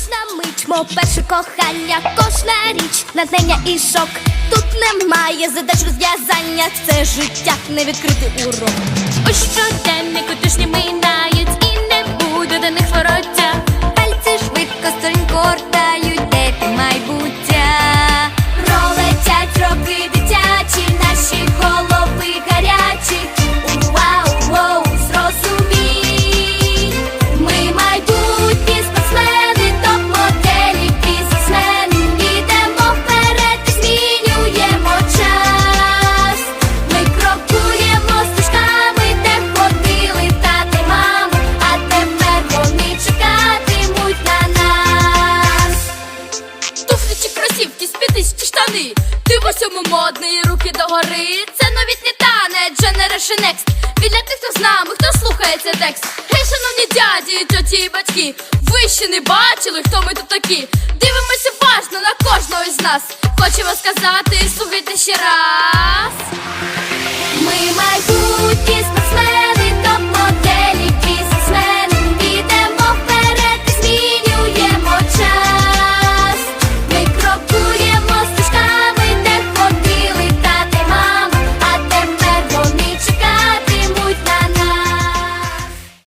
Кожна мить, мов перше кохання, кожна річ, натхнення і шок. Тут немає задач розв'язання, це життя не відкритий урок. Ось щоденник кросівки, спідниць чи штани. Ти в усьому модний, руки догори. Це новітній танець, Generation Next. Він для тих, хто з нами, хто слухає цей текст. Гей, шановні дяді, тьоті і батьки. Ви ще не бачили, хто ми тут такі. Дивимося уважно на кожного із нас. Хочемо сказати, слухайте ще раз.